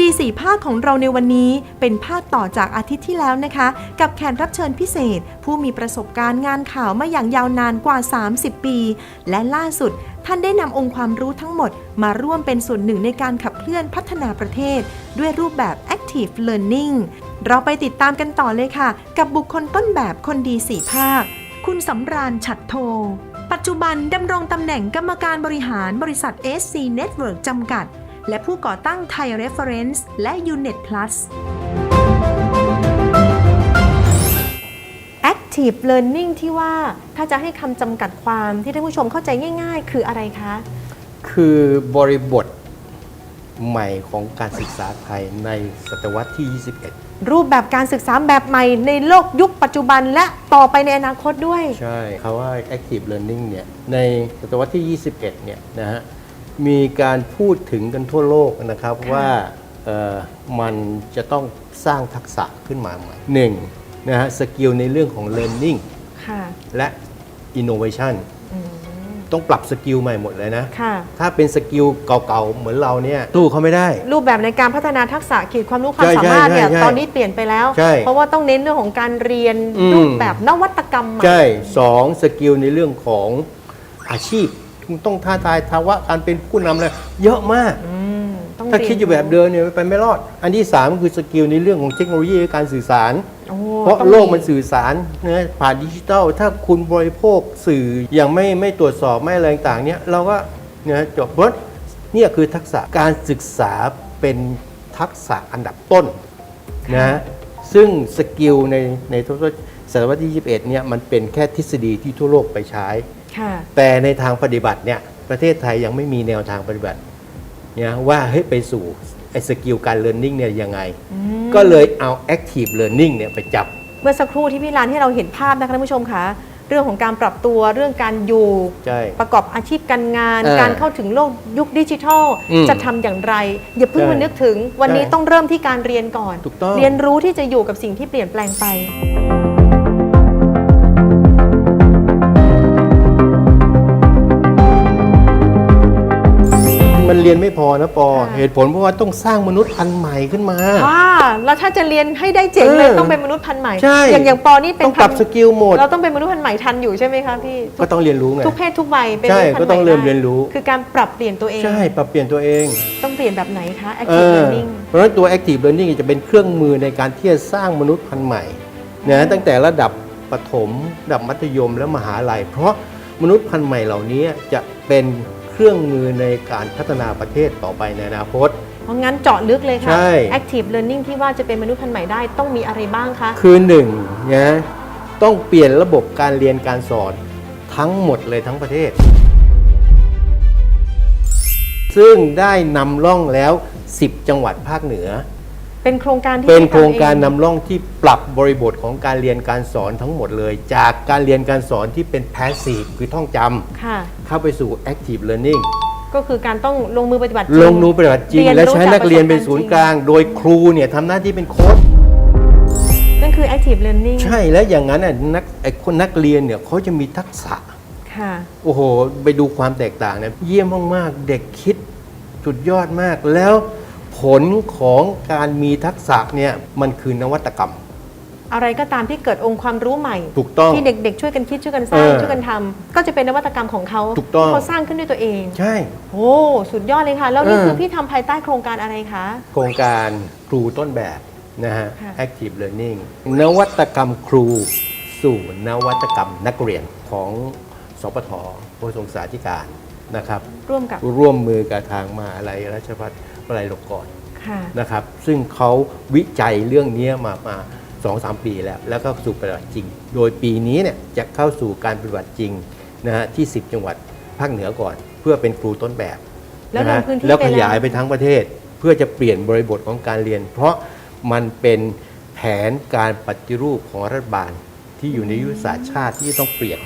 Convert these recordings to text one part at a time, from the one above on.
ดีสี่ภาคของเราในวันนี้เป็นภาคต่อจากอาทิตย์ที่แล้วนะคะ กับแขกรับเชิญพิเศษ ผู้มีประสบการณ์งานข่าวมาอย่างยาวนานกว่า 30 ปี และล่าสุด ท่านได้นำองค์ความรู้ทั้งหมด มาร่วมเป็นส่วนหนึ่งในการขับเคลื่อนพัฒนาประเทศ ด้วยรูปแบบ Active Learning เราไปติดตามกันต่อเลยค่ะ กับบุคคลต้นแบบคนดีสี่ภาค คุณสำราญฉัดโทปัจจุบันดำรงตำแหน่งกรรมการบริหารบริษัท SC Network จำกัด และผู้ก่อตั้ง Thai Reference และ Unet Plus Active Learning ที่ว่าถ้าจะให้คำจำกัดความที่ท่านผู้ชมเข้าใจง่าย ๆ คืออะไรคะ คือบริบทใหม่ของการศึกษาไทยในศตวรรษที่ 21 รูปแบบการศึกษาแบบใหม่ในโลกยุคปัจจุบันและต่อไปในอนาคตด้วย ใช่คำว่า active learning เนี่ย ในศตวรรษที่ 21 เนี่ยนะฮะ มีการพูดถึงกันทั่วโลกนะครับค่ะว่าเอ่อมันจะต้องสร้างทักษะขึ้นมาใหม่หนึ่งนะฮะสกิลในเรื่องของ learning ค่ะและ innovation อืมต้องปรับสกิลใหม่หมดเลยนะค่ะถ้าเป็นสกิลเก่าๆ เหมือนเราเนี่ยสู้เขาไม่ได้ รูปแบบในการพัฒนาทักษะขีดความรู้ความใช่สามารถเนี่ยใช่ใช่ตอนนี้เปลี่ยนไปแล้วใช่เพราะว่าต้องเน้นเรื่องของการเรียนอืมรูปแบบนวัตกรรมใหม่ ใช่สองสกิลในเรื่องของอาชีพ คุณต้องท้าทายภาวะการเป็นผู้นำอะไรเยอะมาก อืมต้องถ้าเรีนคิดอยู่แบบเดิมเนี่ยไปไม่รอด อันที่3คือสกิลในเรื่องของเทคโนโลยีการสื่อสาร โอ้เพราะต้องโลกมันสื่อสารนะผ่านดิจิทัล ถ้าคุณบริโภคสื่อยังไม่ไม่ตรวจสอบไม่อะไรต่างๆเนี่ยเราก็เนี่ยจบเพราะเนี่ยคือทักษะการศึกษาเป็นทักษะอันดับต้นนะซึ่งสกิลในในทศวรรษศตวรรษที่ 21เนี่ยมันเป็นแค่ทฤษฎีที่ทั่วโลกไปใช้ค่ะ แต่ในทางปฏิบัติเนี่ยประเทศไทยยังไม่มีแนวทางปฏิบัติเนี่ยว่าเฮ้ยไปสู่ไอ้สกิลการเรียนรู้เนี่ยยังไง ก็เลยเอา active learning เนี่ยไปจับ เมื่อสักครู่ที่พี่ลานให้เราเห็นภาพนะคะท่านผู้ชมคะเรื่องของการปรับตัวเรื่องการอยู่ใช่ประกอบอาชีพการงานเออการเข้าถึงโลกยุคดิจิทัลอืมจะทำอย่างไร อย่าเพิ่งใช่มานึกถึงวันนี้ใช่ต้องเริ่มที่การเรียนก่อนถูกต้องเรียนรู้ที่จะอยู่กับสิ่งที่เปลี่ยนแปลงไป มันเรียนไม่พอนะปอค่ะเหตุผลเพราะว่าต้องสร้างมนุษย์พันธุ์ใหม่ขึ้นมา อ่าแล้วถ้าจะเรียนให้ได้เจ๋งเลยเออต้องเป็นมนุษย์พันธุ์ใหม่ ใช่อย่างอย่างปอนี่เป็นต้องปรับพันธุ์สกิลหมด เราต้องเป็นมนุษย์พันธุ์ใหม่ทันอยู่ใช่ไหมคะพี่ก็ต้องเรียนรู้ไง ทุกเพศทุกวัยเป็นใช่มนุษย์พันธุ์ก็ต้องใหม่เริ่มได้เรียนรู้ คือการปรับเปลี่ยนตัวเอง ใช่ปรับเปลี่ยนตัวเอง ต้องเปลี่ยนแบบไหนคะ เอ active อ learning เพราะฉะนั้นตัว active learning จะเป็นเครื่องมือในการที่จะสร้างมนุษย์พันธุ์ใหม่นะตั้งแต่ระดับประถม ระดับมัธยมและมหาลัย เพราะมนุษย์พันธุ์ใหม่เหล่านี้จะเป็น เครื่องมือในการพัฒนาประเทศต่อไปในอนาคต เพราะงั้นเจาะลึกเลยค่ะ ใช่ active learning ที่ว่าจะเป็นมนุษย์พันธุ์ใหม่ได้ต้องมีอะไรบ้างคะ คือหนึ่งนะต้องเปลี่ยนระบบการเรียนการสอนทั้งหมดเลยทั้งประเทศ ซึ่งได้นำร่องแล้ว 10 จังหวัดภาคเหนือ เป็นโครงการที่เป็นพี่ทำโครงการเอนำร่องที่ปรับบริบทของการเรียนการสอนทั้งหมดเลย จากการเรียนการสอนที่เป็น passive คือท่องจค่ะำเข้าไปสู่ active learning ก็คือการต้องลงมือปฏิบัติจริลงนูปฏิบัติจริงเรียนรู้และใช้นักเรียนเป็นจากประสบการณ์ศูนย์กลาง โดยครูเนี่ยทำหน้าที่เป็นโค้ชนั่นคือ active learning ใช่แล้วอย่างนั้นน่ะนักไอ้คนนักเรียนเนี่ยเขาจะมีทักษะ ค่ะ โอ้โห ไปดูความแตกต่างเนี่ยเยี่ยมมาก ๆ เด็กคิดสุดยอดมากแล้ว ผลของการมีทักษะเนี่ยมันคือนวัตกรรม อะไรก็ตามที่เกิดองค์ความรู้ใหม่ ถูกต้องที่เด็กๆ ช่วยกันคิดช่วยกันสร้างเออช่วยกันทำก็จะเป็นนวัตกรรมของเขาถูกต้อง ที่เขาสร้างขึ้นด้วยตัวเองใช่ โอ้สุดยอดเลยค่ะ แล้วนี่เออ คือพี่ทำภายใต้โครงการอะไรคะ โครงการครูต้นแบบนะฮะ ค่ะ Active Learning นวัตกรรมครูสู่นวัตกรรมนักเรียนของสปทกระทรวงศึกษาธิการ นะครับร่วมกับร่วมมือกับทางมหาอะไรราชภัฏวลัยลงกรณ์ค่ะนะครับ ซึ่งเขาวิจัยเรื่องนี้มามาสองสามปีแล้ว แล้วก็สู่ปฏิบัติจริง โดยปีนี้เนี่ยจะเข้าสู่การปฏิบัติจริงนะฮะที่ 10 จังหวัดภาคเหนือก่อน เพื่อเป็นครูต้นแบบแล้วนะลงฮะพื้นที่แล้วไปขแล้วยายไปทั้งประเทศ เพื่อจะเปลี่ยนบริบทของการเรียน เพราะมันเป็นแผนการปฏิรูปของรัฐบาลที่อยู่ในยุทธศาสตร์ชาติที่ต้องเปลี่ยน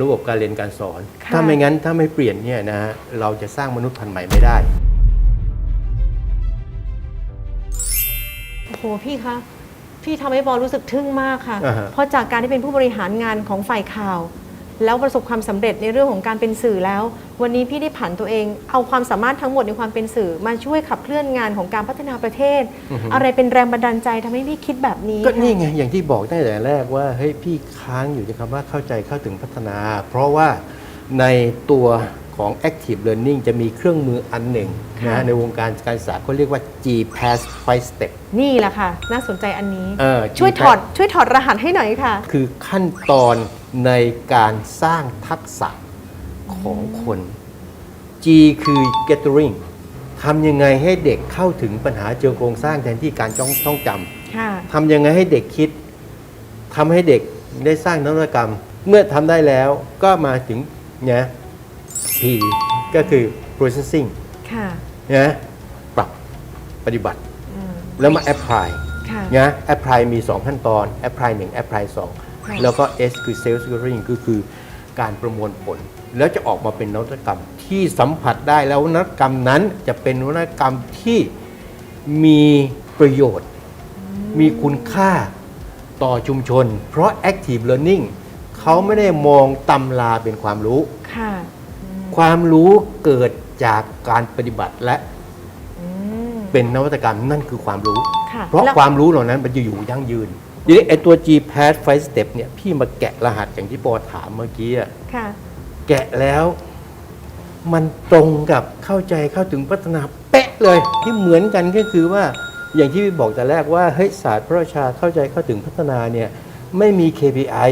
ระบบการเรียนการสอน ค่ะ ถ้าไม่งั้นถ้าไม่เปลี่ยนเนี่ยนะฮะเราจะสร้างมนุษย์พันธุ์ใหม่ไม่ได้ โอ้โหพี่คะพี่ทำให้บอลรู้สึกทึ่งมากค่ะ อ่าฮะเพราะจากการที่เป็นผู้บริหารงานของฝ่ายข่าว แล้วประสบความสำเร็จในเรื่องของการเป็นสื่อแล้ว วันนี้พี่ได้ผ่านตัวเอง เอาความสามารถทั้งหมดในความเป็นสื่อ มาช่วยขับเคลื่อนงานของการพัฒนาประเทศ อะไรเป็นแรงบันดาลใจทำให้พี่คิดแบบนี้ ก็นี่คะไงอย่างที่บอกตั้งแต่แรกว่าเฮ้ยพี่ค้างอยู่ในคำว่าเข้าใจเข้าถึงพัฒนา เพราะว่าในตัวของ Active Learning จะมีเครื่องมืออันหนึ่งนะฮะในวงการการศึกษาเขาเรียกว่า G Pass 5 Step นี่แหละค่ะ น่าสนใจอันนี้เออช่วย G ถอดช่วยถอดรหัสให้หน่อยค่ะ คือขั้นตอน ในการสร้างทักษะของคน G คือ gathering ทำยังไงให้เด็กเข้าถึงปัญหาเจอโครงสร้างแทนที่การจ้องต้องจำค่ะทำยังไงให้เด็กคิดทำให้เด็กได้สร้างนวัตกรรม เมื่อทำได้แล้วก็มาถึงเนี่ย P ก็คือ processing ค่ะนะปรับปฏิบัติอืมแล้วมา apply ค่ะนะ apply มี 2 ขั้นตอน apply 1 apply ค่ะ2 แล้วก็ S คือ self scoring ก็คือการประมวลผล แล้วจะออกมาเป็นนวัตกรรมที่สัมผัสได้แล้วนวัตกรรมนั้นจะเป็นนวัตกรรมที่มีประโยชน์ มีคุณค่าต่อชุมชน เพราะ active learning เขาไม่ได้มองตำราเป็นความรู้ ค่ะ ความรู้เกิดจากการปฏิบัติและอืมเป็นนวัตกรรมนั่นคือความรู้ ค่ะเพราะแล้ว ความรู้เหล่านั้นมันจะอยู่ยั่งยืน ทีนี้ไอตัว G Pass 5 Step เนี่ยพี่มาแกะรหัสอย่างที่ปอถามเมื่อกี้อะค่ะ แกะแล้ว มันตรงกับเข้าใจเข้าถึงพัฒนาเป๊ะเลยที่เหมือนกันก็คือว่าอย่างที่พี่บอกแต่แรกว่าเฮ้ยศาสตร์พระราชาเข้าใจเข้าถึงพัฒนาเนี่ยไม่มี KPI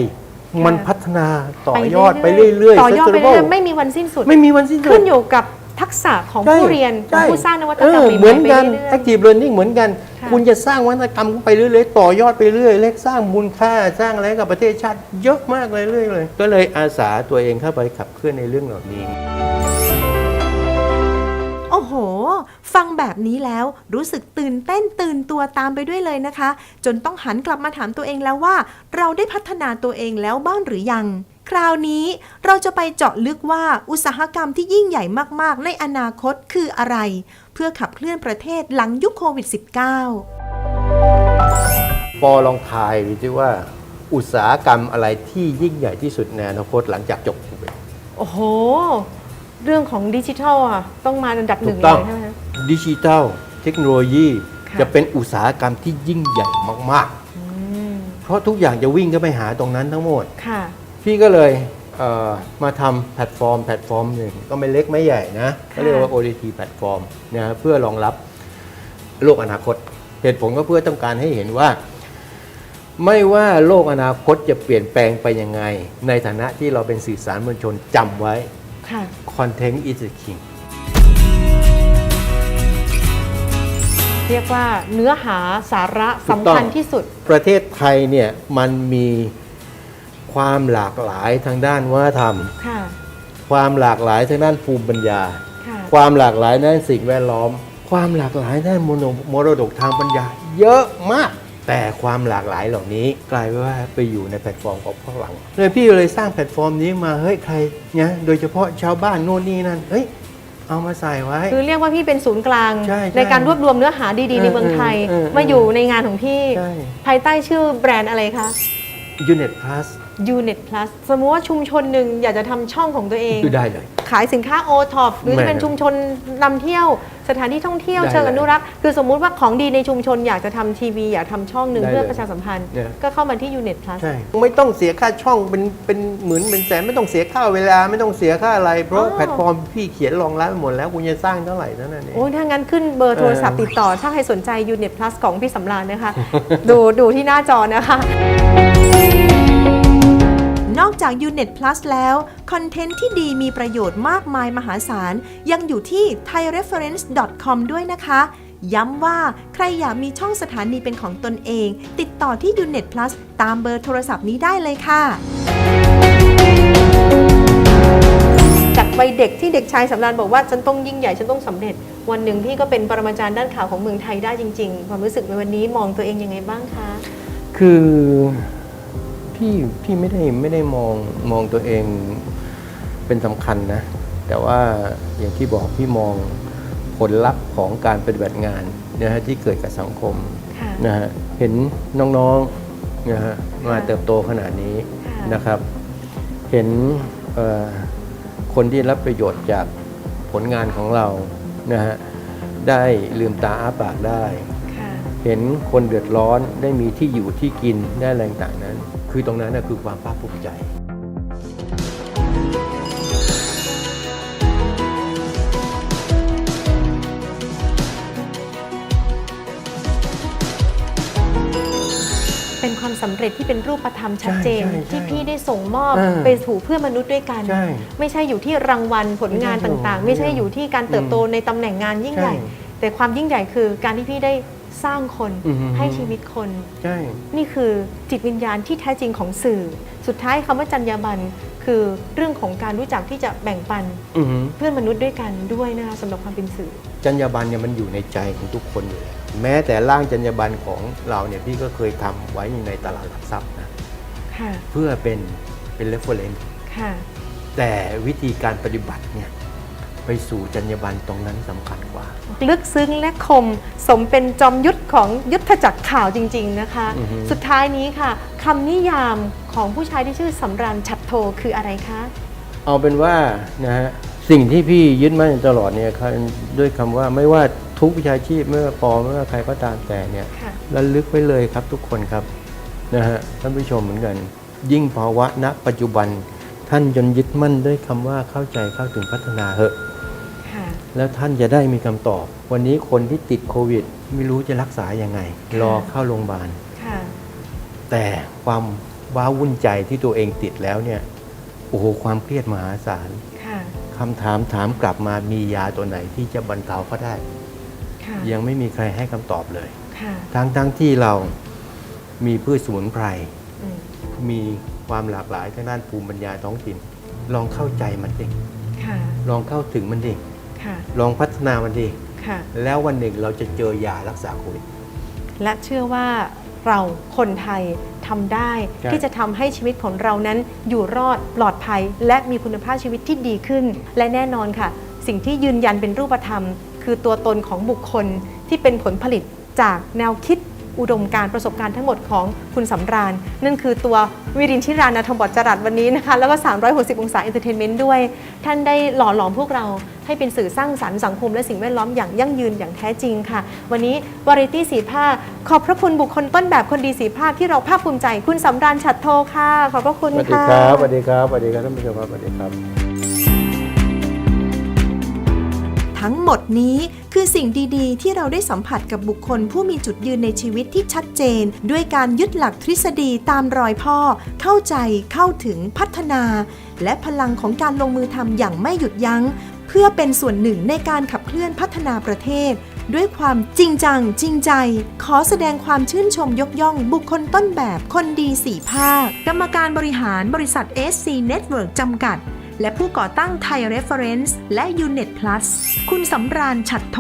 มันพัฒนาต่อยอดไปเรื่อยๆต่อยอดไปเรื่อย sustainable ๆไม่มีวันสิ้นสุด ไม่มีวันสิ้นสุด ขึ้นอยู่กับ ทักษะของใช่ผู้เรียนของใช่ผู้สร้างนวัตกรรมเออใหม่ๆเหมือนกันไปเรื่อยๆ active learning เหมือนกันค่ะคุณจะสร้างวัฒนกรรมไปเรื่อยๆต่อยอดไปเรื่อยเล็กสร้างมูลค่าสร้างอะไรให้กับประเทศชาติเยอะมากเลยเรื่อยเลย ก็เลยอาสาตัวเองเข้าไปขับเคลื่อนในเรื่องเหล่านี้โอ้โห ฟังแบบนี้แล้วรู้สึกตื่นเต้นตื่นตัวตามไปด้วยเลยนะคะ จนต้องหันกลับมาถามตัวเองแล้วว่า เราได้พัฒนาตัวเองแล้วบ้างหรือยังค ราวนี้เราจะไปเจาะลึกว่าอุตสาหกรรมที่ยิ่งใหญ่มากๆ ในอนาคตคืออะไร เพื่อขับเคลื่อนประเทศหลังยุคโควิด -19 ปอลองทายดูสิว่า อุตสาหกรรมอะไรที่ยิ่งใหญ่ที่สุดในอนาคตหลังจากจบโควิดโอ้โห เรื่องของดิจิทัลอะต้องมาอันดับหถูนึ่งกเลต้องยใช่ไหมคะดิจิทัลเทคโนโลยีค่ะจะเป็นอุตสาหกรรมที่ยิ่งใหญ่มากอืมๆเพราะทุกอย่างจะวิ่งเข้าไปหาตรงนั้นทั้งหมด ค่ะ พี่ก็เลยเอ่อมาทำแพลตฟอร์มแพลตฟอร์มหนึ่งก็ไม่เล็กไม่ใหญ่นะก็เรียกว่า ODT แพลตฟอร์มนะเพื่อรองรับโลกอนาคตเหตุผลก็เพื่อต้องการให้เห็นว่า ไม่ว่าโลกอนาคตจะเปลี่ยนแปลงไปยังไง ในฐานะที่เราเป็นสื่อสารมวลชนจำไว้ค่ะ Content is the king เรียกว่าเนื้อหาสาระถูกต้องสำคัญที่สุด ประเทศไทยเนี่ยมันมี ความหลากหลายทางด้านวัฒนธรรม ค่ะ ความหลากหลายทางด้านภูมิปัญญา ค่ะ ความหลากหลายด้านสิ่งแวดล้อม ความหลากหลายด้านมโนมรดกทางปัญญา เยอะมาก แต่ความหลากหลายเหล่านี้กลายเป็นว่าไปอยู่ในแพลตฟอร์มของพวกเราเลยพี่เลยสร้างแพลตฟอร์มนี้มาเฮ้ยใครเนี่ยโดยเฉพาะชาวบ้านโน่นนี่นั่นเฮ้ยเอามาใส่ไว้ คือเรียกว่าพี่เป็นศูนย์กลางใช่ใช่การรวบรวมเนื้อหาดีๆ ในเมืองไทย เออเออเออมาอยู่ในงานของพี่ ใช่ ภายใต้ชื่อแบรนด์อะไรคะ Unit Plus Unit Plus สมมติว่าชุมชนหนึ่งอยากจะทำช่องของตัวเองดูได้เลย ขายสินค้าโอท็อปหรือแม่จะเป็นชุมชนนำเที่ยวสถานที่ท่องเที่ยวได้เชิงเลยอนุรักษ์คือสมมุติว่าของดีในชุมชนอยากจะทำทีวี อยากทำช่องหนึ่งได้เพื่อเลยประชาสัมพันธ์ เนี่ย ก็เข้ามาที่ Unit Plus ใช่ไม่ต้องเสียค่าช่องเป็นเป็นหมื่นเป็นแสนไม่ต้องเสียค่าเวลาไม่ต้องเสียค่าอะไร เพราะอ๋อ แพลตฟอร์มพี่เขียนรองรับไปหมดแล้วคุณจะสร้างเท่าไหร่เท่านั้นเอง โอ้ยถ้างั้นขึ้นเบอร์โทรศัพท์เออติดต่อ ถ้าใครสนใจ Unit Plus ของพี่สำราญนะคะ ดูดูที่หน้าจอนะคะ นอกจาก Unit Plus แล้ว คอนเทนต์ที่ดีมีประโยชน์มากมายมหาศาล ยังอยู่ที่ thaireference.com ด้วยนะคะ ย้ำว่าใครอยากมีช่องสถานีเป็นของตนเอง ติดต่อที่ Unit Plus ตามเบอร์โทรศัพท์นี้ได้เลยค่ะจากวัยเด็กที่เด็กชายสำราญบอกว่าฉันต้องยิ่งใหญ่ฉันต้องสำเร็จ วันหนึ่งพี่ก็เป็นปรมาจารย์ด้านข่าวของเมืองไทยได้จริง ๆ ความรู้สึกในวันนี้มองตัวเองยังไงบ้างคะ คือ พี่พี่ไม่ได้ไม่ได้มองมองตัวเองเป็นสำคัญนะ แต่ว่าอย่างที่บอกพี่มองผลลัพธ์ของการปฏิบัติงานนะฮะที่เกิดกับสังคมค่ะ นะฮะเห็นน้องๆนะฮะมาเติบโตขนาดนี้ค่ะนะครับ เห็นเอ่อคนที่รับประโยชน์จากผลงานของเรานะฮะได้ลืมตาอ้าปากได้ ค่ะ เห็นคนเดือดร้อนได้มีที่อยู่ที่กินได้อะไรต่างๆนั้น คือตรงนั้นนะคือความภาคภูมิใจเป็นความสำเร็จที่เป็นรูปธรรมชัดเจน ใช่ใช่ใช่ที่พี่ได้ส่งมอบอ่าไปสู่เพื่อนมนุษย์ด้วยกัน ใช่ไม่ใช่อยู่ที่รางวัลผลงานไม่ใช่ต่างๆ ไม่ไม่ใช่ใช่อยู่ที่การเติบโตอืมในตำแหน่งงานยิ่งใหญ่ ใช่ แต่ความยิ่งใหญ่คือการที่พี่ได้ สร้างคนอือฮึ ให้ชีวิตคน ใช่ นี่คือจิตวิญญาณที่แท้จริงของสื่อ สุดท้ายคำว่าจรรยาบรรณคือเรื่องของการรู้จักที่จะแบ่งปันอือหือ เพื่อนมนุษย์ด้วยกันด้วยนะคะสำหรับความเป็นสื่อ จรรยาบรรณเนี่ยมันอยู่ในใจของทุกคนอยู่แล้วแม้แต่ร่างจรรยาบรรณของเราเนี่ยพี่ก็เคยทำไว้ในตลาดหลักทรัพย์นะค่ะ เพื่อเป็นเป็น reference ค่ะ แต่วิธีการปฏิบัติเนี่ย ไปสู่จรรยาบรรณตรงนั้นสำคัญกว่า ลึกซึ้งและคมสมเป็นจอมยุทธของยุทธจักรข่าวจริง ๆนะคะ อือฮึ สุดท้ายนี้ค่ะคำนิยามของผู้ชายที่ชื่อสำราญฉัดโทคืออะไรคะ เอาเป็นว่านะฮะสิ่งที่พี่ยึดมั่นตลอดเนี่ยครับด้วยคำว่าไม่ว่าทุกวิชาชีพไม่ว่าปอไม่ว่าใครก็ตามแต่เนี่ยค่ะ ระลึกไว้เลยครับทุกคนครับนะฮะท่านผู้ชมเหมือนกัน ยิ่งภาวะณปัจจุบัน ท่านจนยึดมั่นด้วยคำว่าเข้าใจเข้าถึงพัฒนาเหอะค่ะ แล้วท่านจะได้มีคำตอบ วันนี้คนที่ติดโควิด ไม่รู้จะรักษายังไง รอเข้าโรงพยาบาลค่ะแต่ความว้าวุ่นใจที่ตัวเองติดแล้วเนี่ยโอ้โหความเครียดมหาศาลค่ะคำถามถามกลับมามียาตัวไหนที่จะบรรเทาเขาได้ค่ะยังไม่มีใครให้คำตอบเลยค่ะทั้งทั้งที่เรามีพืชสมุนไพรอืมมีความหลากหลายทางด้านภูมิปัญญาท้องถิ่น ลองเข้าใจมันดิค่ะลองเข้าถึงมันดิ ค่ะ ลองพัฒนามันดิค่ะ แล้ววันหนึ่งเราจะเจอยารักษาโควิด และเชื่อว่าเราคนไทยทำได้ใช่ที่จะทำให้ชีวิตของเรานั้นอยู่รอดปลอดภัย และมีคุณภาพชีวิตที่ดีขึ้น และแน่นอนค่ะ สิ่งที่ยืนยันเป็นรูปธรรม คือตัวตนของบุคคลที่เป็นผลผลิตจากแนวคิดอุดมการณ์ประสบการณ์ทั้งหมดของคุณสำราญ นั่นคือตัววิรินทิรานาธมบทจรัสวันนี้นะคะ แล้วก็ 360 องศาเอนเตอร์เทนเมนต์ด้วย ท่านได้หล่อหลอมพวกเรา ให้เป็นสื่อสร้างสรรค์สังคมและสิ่งแวดล้อมอย่างยั่งยืนอย่างแท้จริงค่ะ วันนี้วาไรตี้สีผ้าขอบพระคุณบุคคลต้นแบบคนดีสีภาคที่เราภาคภูมิใจ คุณสำราญฉัดโทค่ะ ขอบพระคุณสวัสดีค่ะครับสวัสดีครับสวัสดีครับท่านผู้ชมครับสวัสดีครับ ทั้งหมดนี้คือสิ่งดีๆ ที่เราได้สัมผัสกับบุคคลผู้มีจุดยืนในชีวิตที่ชัดเจน ด้วยการยึดหลักทฤษฎีตามรอยพ่อ เข้าใจเข้าถึงพัฒนา และพลังของการลงมือทำอย่างไม่หยุดยัง้ง เพื่อเป็นส่วนหนึ่งในการขับเคลื่อนพัฒนาประเทศ ด้วยความจริงจังจริงใจ ขอแสดงความชื่นชมยกย่องบุคคลต้นแบบคนดีสี่ภาค กรรมการบริหารบริษัท SC Network จำกัด และผู้ก่อตั้งไทย Reference และ Unet Plus คุณสำราญฉัดโท